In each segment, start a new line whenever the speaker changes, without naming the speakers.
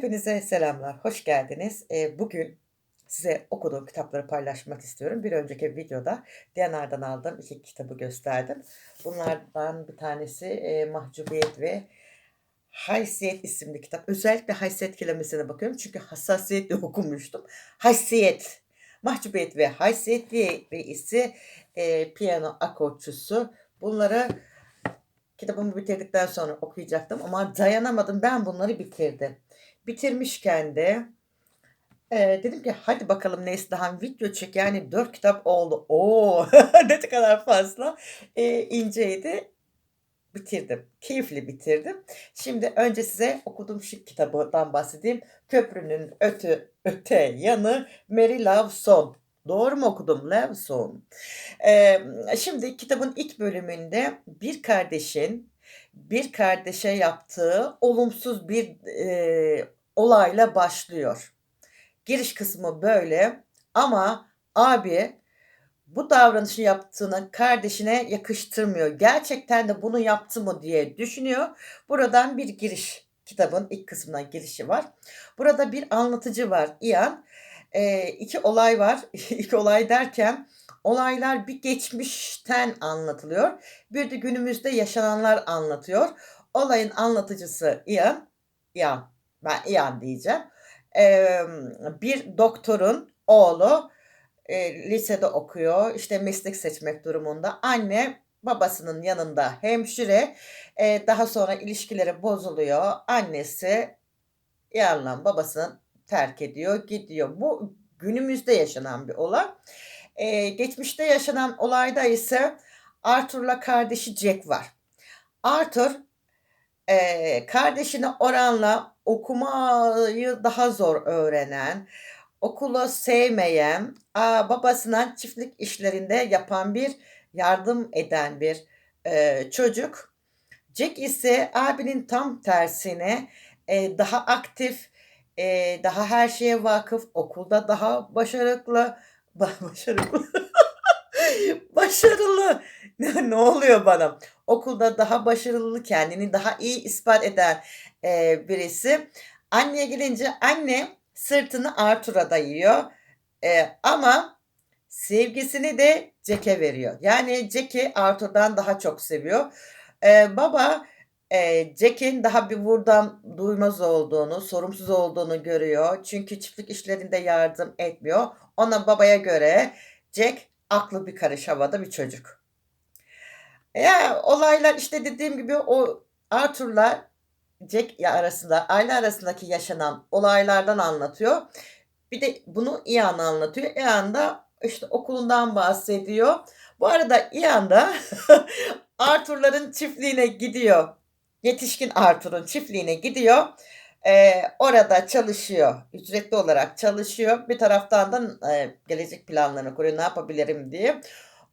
Hepinize selamlar, hoş geldiniz. Eee, bugün size okuduğum kitapları paylaşmak istiyorum. Bir önceki videoda D&R'dan aldığım 2 kitabı gösterdim. Bunlardan bir tanesi, eee, Mahcubiyet ve Haysiyet isimli kitap. Özellikle haysiyet kelimesine bakıyorum çünkü hassasiyetle okumuştum. Haysiyet, Mahcubiyet ve Haysiyet diye birisi, eee, piyano akortçusu. Bunları kitabımı bitirdikten sonra okuyacaktım ama dayanamadım, ben bunları bitirdim. Bitirmişken de, eee, dedim ki hadi bakalım Neslihan video çek, yani 4 kitap oldu. O! Ne kadar fazla, eee, inceydi. Bitirdim, keyifli bitirdim. Şimdi önce size okuduğum şu kitabından bahsedeyim. Köprünün Ötü Öte Yanı Mary Lawson. Doğru mu okudum? Lawson. Emm, şimdi kitabın ilk bölümünde bir kardeşin bir kardeşe yaptığı olumsuz bir, eee, olayla başlıyor. Giriş kısmı böyle ama abi bu davranışı yaptığını kardeşine yakıştırmıyor. Gerçekten de bunu yaptı mı diye düşünüyor. Buradan bir giriş, kitabın ilk kısmına girişi var. Burada bir anlatıcı var, Ian. Eee, 2 olay var. 2 olay derken olaylar bir geçmişten anlatılıyor, bir de günümüzde yaşananlar anlatıyor. Olayın anlatıcısı Ian, Ian, ben Ian diyeceğim. Emm, bir doktorun oğlu, eee, lisede okuyor, işte meslek seçmek durumunda. Anne babasının yanında hemşire. Eee, daha sonra ilişkileri bozuluyor. Annesi Ian'la babasını terk ediyor, gidiyor. Bu günümüzde yaşanan bir olay. Eee, geçmişte yaşanan olayda ise Arthur'la kardeşi Jack var. Arthur, eee, kardeşine oranla okumayı daha zor öğrenen, okulu sevmeyen, aaa, babasına çiftlik işlerinde yapan bir, yardım eden bir, eee, çocuk. Jack ise abinin tam tersine, eee, daha aktif, eee, daha her şeye vakıf, okulda daha başarıklı, ba başarıklı, başarılı. Ne ne oluyor bana? Okulda daha başarılı, kendini daha iyi ispat eden, eee, birisi. Anneye gelince anne sırtını Arthur'a dayıyor, eee, ama sevgisini de Jack'e veriyor. Yani Jack'i Arthur'dan daha çok seviyor. Eee, baba, eee, Jack'in daha bir vurdumduymaz olduğunu, sorumsuz olduğunu görüyor. Çünkü çiftlik işlerinde yardım etmiyor. Ona babaya göre Jack aklı bir karış havada bir çocuk. Ya, olaylar, işte, dediğim gibi o Arthur'la Jack arasında, aile arasındaki yaşanan olaylardan anlatıyor. Bir de bunu Ian anlatıyor. Ian da, işte, okulundan bahsediyor. Bu arada Ian da Arthur'ların çiftliğine gidiyor. Yetişkin Arthur'un çiftliğine gidiyor. Eee, orada çalışıyor, ücretli olarak çalışıyor. Bir taraftan da, eee, gelecek planlarını kuruyor, ne yapabilirim diye.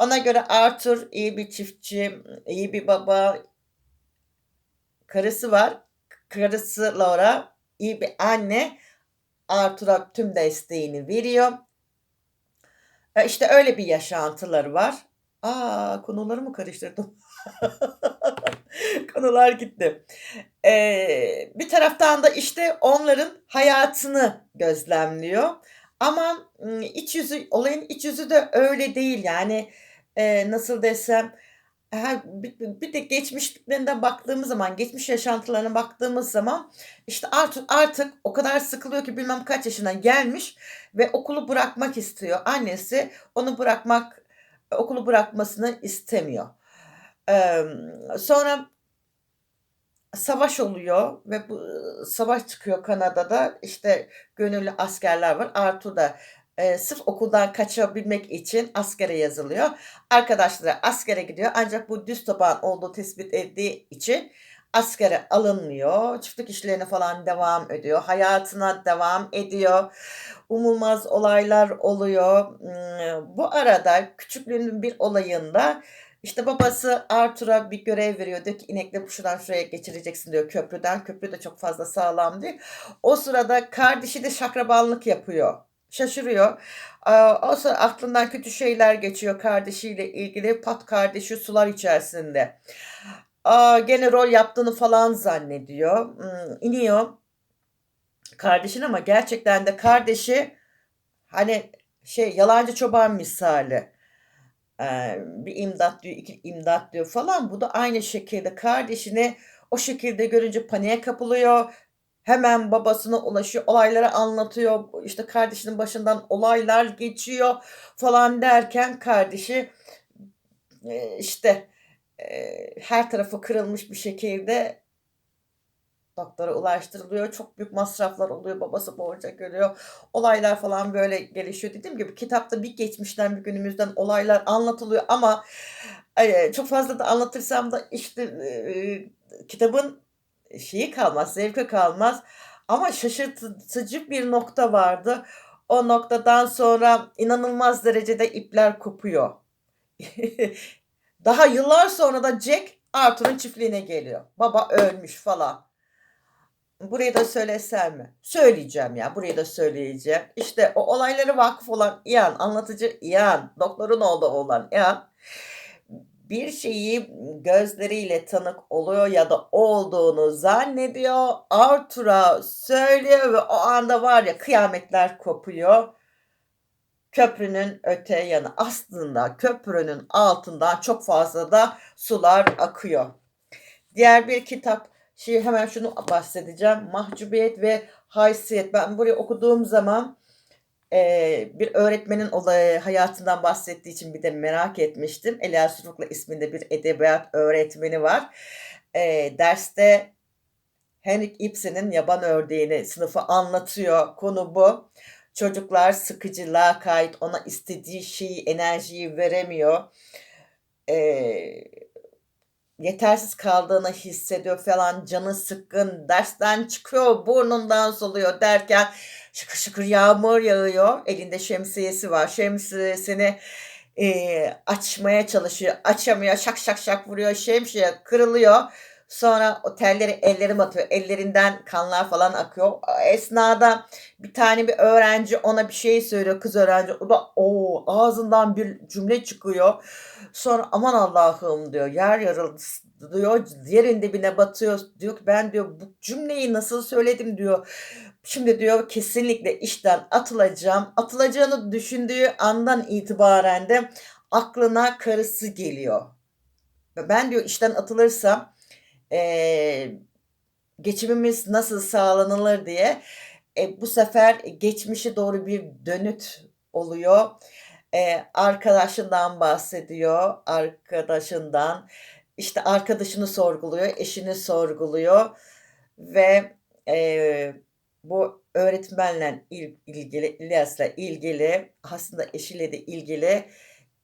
Ona göre Arthur iyi bir çiftçi, iyi bir baba. Karısı var. Karısı Laura iyi bir anne. Arthur'a tüm desteğini veriyor. Eee, işte, öyle bir yaşantıları var. A! Konuları mı karıştırdım? Konular gitti. Eee, bir taraftan da, işte, onların hayatını gözlemliyor ama, ımm, iç yüzü olayın iç yüzü de öyle değil. Yani, eee, nasıl desem, ha bi bir de geçmişlerine baktığımız zaman, geçmiş yaşantılarına baktığımız zaman, işte, Arthur artık o kadar sıkılıyor ki bilmem kaç yaşına gelmiş ve okulu bırakmak istiyor. Annesi onu bırakmak okulu bırakmasını istemiyor. Emm, sonra savaş oluyor ve bu savaş çıkıyor Kanada'da. İşte, gönüllü askerler var. Arthur da, eee, sırf okuldan kaçabilmek için askere yazılıyor. Arkadaşları askere gidiyor ancak bu düz taban olduğu tespit edildiği için askere alınmıyor. Çiftlik işlerine falan devam ediyor. Hayatına devam ediyor. Umulmaz olaylar oluyor. Imm, bu arada küçüklüğünün bir olayında, işte, babası Arthur'a bir görev veriyor. Diyor ki inekleri şuradan şuraya geçireceksin diyor köprüden. Köprü de çok fazla sağlam değil. O sırada kardeşi de şakrabanlık yapıyor. Şaşırıyor. O sırada aklından kötü şeyler geçiyor kardeşiyle ilgili. Pat kardeşi sular içerisinde. Gene rol yaptığını falan zannediyor. Imm, iniyor kardeşin ama gerçekten de kardeşi hani şey yalancı çoban misali. Eee, bir imdat diyor, 2 imdat diyor falan. Bu da aynı şekilde kardeşini o şekilde görünce paniğe kapılıyor. Hemen babasına ulaşıyor, olayları anlatıyor. İşte kardeşinin başından olaylar geçiyor falan derken kardeşi, eee, işte, eee, her tarafı kırılmış bir şekilde doktora ulaştırılıyor. Çok büyük masraflar oluyor. Babası borca giriyor. Olaylar falan böyle gelişiyor. Dediğim gibi kitapta bir geçmişten bir günümüzden olaylar anlatılıyor ama, eee, çok fazla da anlatırsam da işte, kitabın şeyi kalmaz, zevki kalmaz ama şaşırtıcı bir nokta vardı. O noktadan sonra inanılmaz derecede ipler kopuyor. Daha yıllar sonra da Jack Arthur'un çiftliğine geliyor. Baba ölmüş falan. Burayı da söylesem mi? Söyleyeceğim ya, burayı da söyleyeceğim. İşte o olaylara vakıf olan Ian, anlatıcı Ian, doktorun oğlu olan Ian, bir şeyi gözleriyle tanık oluyor ya da olduğunu zannediyor. Arthur'a söylüyor ve o anda var ya kıyametler kopuyor. Köprünün öte yanı aslında köprünün altından çok fazla da sular akıyor. Diğer bir kitap, şimdi hemen şunu bahsedeceğim. Mahcubiyet ve Haysiyet. Ben burayı okuduğum zaman, eee, bir öğretmenin olayı hayatından bahsettiği için bir de merak etmiştim. Elia Suruklu isminde bir edebiyat öğretmeni var. Eee, derste Henrik Ibsen'in Yaban Ördeği'ni sınıfa anlatıyor. Konu bu. Çocuklar sıkıcı, lakayt, ona istediği şeyi, enerjiyi veremiyor. Eee, yetersiz kaldığını hissediyor falan, canı sıkkın, dersten çıkıyor, burnundan soluyor derken şıkır şıkır yağmur yağıyor. Elinde şemsiyesi var. Şemsiyesini, eee, açmaya çalışıyor, açamıyor. Şak şak şak vuruyor, şemsiye kırılıyor. Sonra o telleri ellerine batıyor. Ellerinden kanlar falan akıyor. Esnada bir tane bir öğrenci ona bir şey söylüyor, kız öğrenci. O da o ağzından bir cümle çıkıyor. Sonra aman Allah'ım diyor, yer yarıldı diyor, yerin dibine batıyor. Diyor ki ben diyor bu cümleyi nasıl söyledim diyor. Şimdi diyor kesinlikle işten atılacağım. Atılacağını düşündüğü andan itibaren de aklına karısı geliyor. Ben diyor işten atılırsam, eee, geçimimiz nasıl sağlanılır diye, eee, bu sefer geçmişe doğru bir dönüt oluyor. Eee, arkadaşından bahsediyor, arkadaşından. İşte arkadaşını sorguluyor, eşini sorguluyor ve, eee, bu öğretmenle il ilgili, İlyas'la ilgili, aslında eşiyle de ilgili,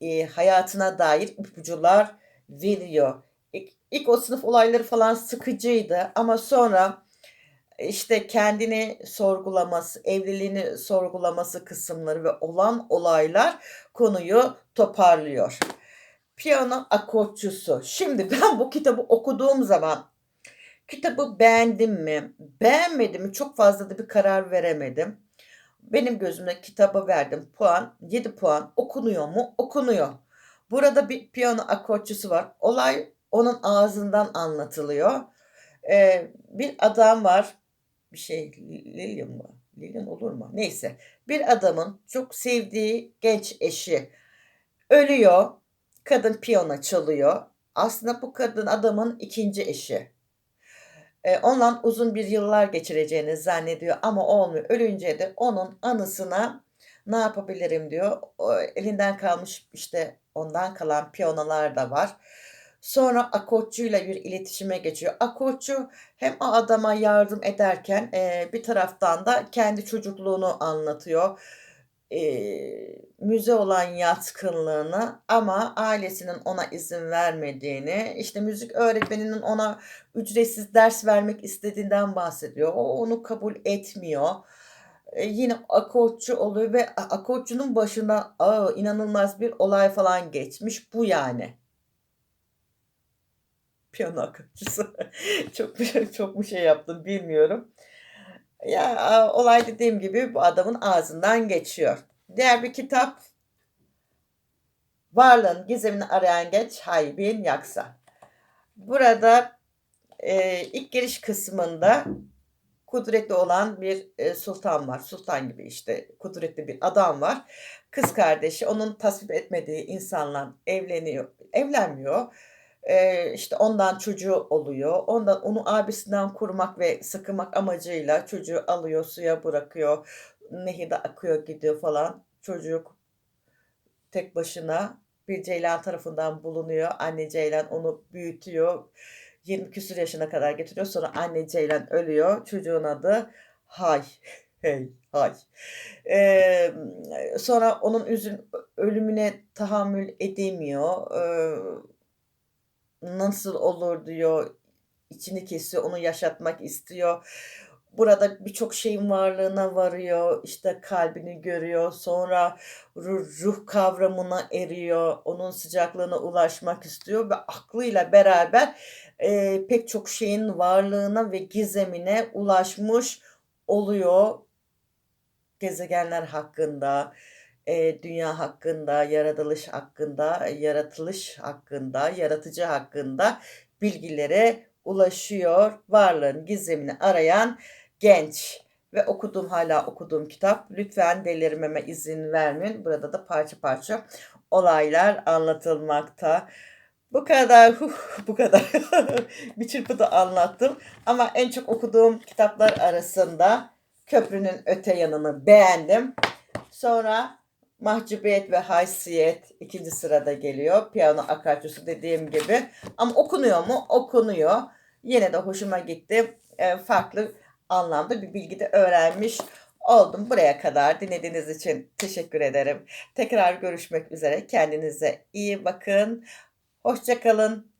eee, hayatına dair ipuçlar veriyor. İlk ilk o sınıf olayları falan sıkıcıydı ama sonra, işte, kendini sorgulaması, evliliğini sorgulaması kısımları ve olan olaylar konuyu toparlıyor. Piyano Akortçusu. Şimdi ben bu kitabı okuduğum zaman kitabı beğendim mi, beğenmedim mi çok fazla da bir karar veremedim. Benim gözümde kitaba verdiğim puan 7 puan. Okunuyor mu? Okunuyor. Burada bir piyano akortçusu var. Olay onun ağzından anlatılıyor. Eee, bir adam var. Bir şey Li Lillian mı? Lillian olur mu? Neyse. Bir adamın çok sevdiği genç eşi ölüyor. Kadın piyano çalıyor. Aslında bu kadın adamın 2'nci eşi. Eee, onunla uzun bir yıllar geçireceğini zannediyor ama olmuyor. Ölünce de onun anısına ne yapabilirim diyor. O elinden kalmış, işte, ondan kalan piyanolar da var. Sonra akortçuyla bir iletişime geçiyor. Akortçu hem o adama yardım ederken, eee, bir taraftan da kendi çocukluğunu anlatıyor. Eee, müziğe olan yatkınlığını ama ailesinin ona izin vermediğini, işte, müzik öğretmeninin ona ücretsiz ders vermek istediğinden bahsediyor. O onu kabul etmiyor. Eee, yine akortçu oluyor ve akortçunun başına, a inanılmaz bir olay falan geçmiş. Bu yani. Piyano akortçusu. Çok mu çok mu şey yaptım bilmiyorum. Ya, olay dediğim gibi bu adamın ağzından geçiyor. Diğer bir kitap Varlığın Gizemini Arayan Genç Haybi Yaksa. Burada, eee, ilk giriş kısmında kudretli olan bir, eee, sultan var. Sultan gibi, işte, kudretli bir adam var. Kız kardeşi onun tasvip etmediği insanla evleniyor evlenmiyor. Eee, işte, ondan çocuğu oluyor. Ondan onu abisinden korumak ve sıkımak amacıyla çocuğu alıyor, suya bırakıyor. Nehirde akıyor gidiyor falan. Çocuk tek başına bir ceylan tarafından bulunuyor. Anne ceylan onu büyütüyor. 20 küsur yaşına kadar getiriyor. Sonra anne ceylan ölüyor. Çocuğun adı Hay. Hey, Hay. Emm, sonra onun üzün ö ölümüne tahammül edemiyor. Eee, nasıl olur diyor, içini kesiyor, onu yaşatmak istiyor. Burada birçok şeyin varlığına varıyor. İşte, kalbini görüyor. Sonra ru ruh kavramına eriyor. Onun sıcaklığına ulaşmak istiyor ve aklıyla beraber, eee, pek çok şeyin varlığına ve gizemine ulaşmış oluyor. Gezegenler hakkında, eee, dünya hakkında, yaratılış hakkında, yaratılış hakkında, yaratıcı hakkında bilgilere ulaşıyor. Varlığın gizemini arayan genç ve okuduğum, hâlâ okuduğum kitap. Lütfen delirmeme izin vermeyin. Burada da parça parça olaylar anlatılmakta. Bu kadar, huh, bu kadar. Bir çırpıda anlattım ama en çok okuduğum kitaplar arasında Köprünün Öte Yanı'nı beğendim. Sonra Mahcubiyet ve Haysiyet 2'nci sırada geliyor. Piyano Akarsusu dediğim gibi ama okunuyor mu? Okunuyor. Yine de hoşuma gitti. Eee, farklı anlamda bir bilgi de öğrenmiş oldum. Buraya kadar dinlediğiniz için teşekkür ederim. Tekrar görüşmek üzere. Kendinize iyi bakın. Hoşça kalın.